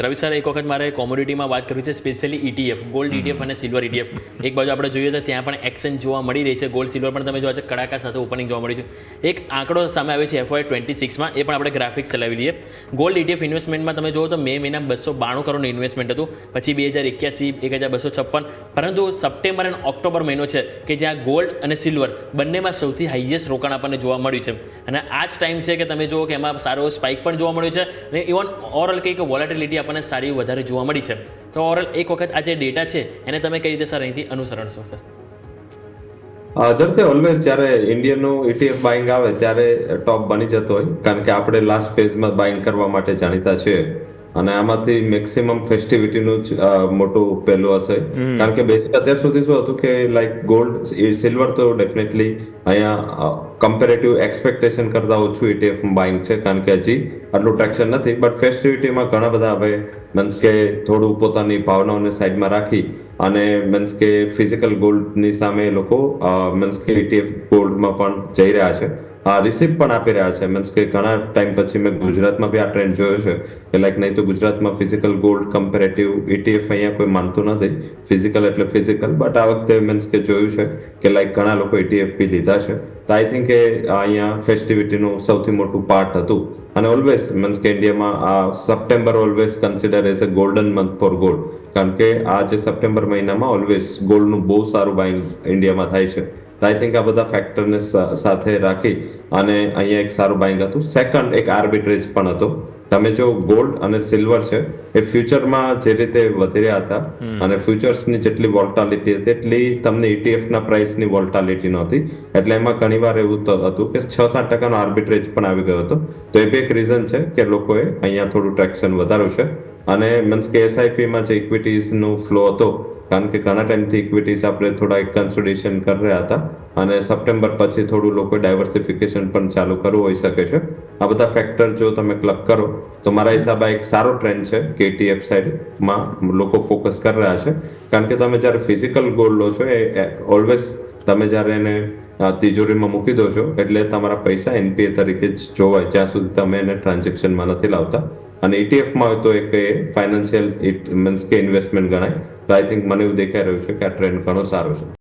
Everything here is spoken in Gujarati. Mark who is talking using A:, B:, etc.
A: રવિ સર એક વખત મારે કોમોડિટીમાં વાત કરવી છે સ્પેશિયલી ઇટીએફ ગોલ્ડ ઇટીએફ અને સિલ્વર ઇટીએફ એક બાજુ આપણે જોઈએ તો ત્યાં પણ એક્સચેન્જ જોવા મળી રહી છે. ગોલ્ડ સિલ્વર પણ તમે જોવા છે કડાકા સાથે ઓપનિંગ જોવા મળી છે. એક આંકડો સામે આવ્યો છે એફવાય ટ્વેન્ટી સિક્સમાં એ પણ આપણે ગ્રાફિક્સ ચલાવી લઈએ. ગોલ્ડ ઇટીએફ ઇન્વેસ્ટમેન્ટમાં તમે જુઓ તો મે મહિના બસો બાણું કરોડનું ઇન્વેસ્ટમેન્ટ હતું. પછી બે હજાર એક્યાસી એક હજાર બસો છપ્પન. પરંતુ સપ્ટેમ્બર અને ઓક્ટોબર મહિનો છે કે જ્યાં ગોલ્ડ અને સિલ્વર બંનેમાં સૌથી હાઈએસ્ટ રોકાણ આપણને જોવા મળ્યું છે. અને આ જ ટાઈમ છે કે તમે જુઓ કે એમાં સારો સ્પાઇક પણ જોવા મળ્યો છે. અને ઇવન ઓવરઓલ કંઈક વોલેટિલિટી આપણને સારી વધારે જોવા મળી છે. તો ઓવરઓલ એક વખત આ જે ડેટા છે, એને તમે કઈ રીતે સર અહીંથી અનુસરણશો સર?
B: જરતે ઓલવેઝ જ્યારે ઇન્ડિયનનું ઇટીએફ બાઇંગ આવે ત્યારે ટોપ બની જતો હોય. કારણ કે આપણે લાસ્ટ ફેઝમાં બાઇંગ કરવા માટે જાણીતા છીએ. અને આમાંથી મેક્સિમમ ફેસ્ટિવિટીનું જ અ, મોટું પહેલું હશે. કારણ કે બેસિક અત્યાર સુધી શું હતું કે લાઈક ગોલ્ડ સિલ્વર તો ડેફિનેટલી અહીંયા કમ્પેરેટિવ એક્સપેક્ટેશન કરતા ઓછું ETF બાઇંગ છે. કારણ કે હજી આટલું ટ્રેક્શન નથી. બટ ફેસ્ટિવિટીમાં ઘણા બધા હવે મીન્સ કે થોડું પોતાની ભાવનાઓને સાઈડમાં રાખી અને મીન્સ કે ફિઝિકલ ગોલ્ડની સામે લોકો મીન્સ કે ETF ગોલ્ડમાં પણ જઈ રહ્યા છે. રિસિપ્ટ પણ આપી રહ્યા છે. મીન્સ કે ઘણા ટાઈમ પછી મેં ગુજરાતમાં બી આ ટ્રેન્ડ જોયો છે કે લાઈક નહીં તો ગુજરાતમાં ફિઝિકલ ગોલ્ડ કમ્પેરેટિવ ETF અહીંયા કોઈ માનતું નથી. ફિઝિકલ એટલે ફિઝિકલ બટ આ વખતે મીન્સ કે જોયું છે કે લાઈક ઘણા લોકો ETF બી લીધા છે. તો આઈ થિંક કે અહીંયા ફેસ્ટિવિટીનું સૌથી મોટું પાર્ટ હતું. અને ઓલવેઝ મીન્સ કે ઇન્ડિયામાં આ September always consider as a golden month for gold કારણ કે આ જે સપ્ટેમ્બર મહિનામાં ઓલવેઝ ગોલ્ડનું બહુ સારું બાઇંગ ઇન્ડિયામાં થાય છે. આઈ થિંક આ બધા ફેક્ટરને સાથે રાખી અને અહીંયા એક સારું બાઇંગ હતું. સેકન્ડ એક આર્બિટ્રેજ પણ હતો. તમે જો ગોલ્ડ અને સિલ્વર છે એ ફ્યુચરમાં જે રીતે વધી રહ્યા હતા અને ફ્યુચર્સની જેટલી વોલ્ટાલિટી હતી એટલી તમને ઇટીએફ ના પ્રાઇસની વોલ્ટાલિટી નહોતી. એટલે એમાં ઘણીવાર એવું હતું કે છ સાત ટકાનો આર્બિટ્રેજ પણ આવી ગયો હતો. તો એ બી એક રીઝન છે કે લોકોએ અહીંયા થોડું ટ્રેક્શન વધાર્યું છે. અને મીન્સ કે એસઆઈપીમાં જે ઇક્વિટીઝનો ફ્લો હતો કારણ કે ઘણા ટાઈમથી ઇક્વિટીઝ આપણે થોડા એક કન્સોલિડેશન કરી રહ્યા હતા અને સપ્ટેમ્બર પછી થોડું લોકો ડાયવર્સિફિકેશન પણ ચાલુ કરવું હોઈ શકે છે. આ બધા ફેક્ટર જો તમે ક્લબ કરો, તો મારા હિસાબે એક સારો ટ્રેન્ડ છે કેટીએફ સાઈડમાં લોકો ફોકસ કરી રહ્યા છે. કારણ કે તમે જ્યારે ફિઝિકલ ગોલ્ડ લો છો, એ ઓલવેઝ તમે જ્યારે એને તિજોરીમાં મૂકી દો છો, એટલે તમારા પૈસા એનપીએ તરીકે જ જોવાય, જ્યાં સુધી તમે એને ટ્રાન્ઝેક્શનમાં નથી લાવતા. અને ઇટીએફમાં હોય તો એક ફાઇનાન્શિયલ મીન્સ કે ઇન્વેસ્ટમેન્ટ ગણાય. તો આઈ થિંક મને એવું દેખાઈ રહ્યું છે કે આ ટ્રેન્ડ ઘણો સારો છે.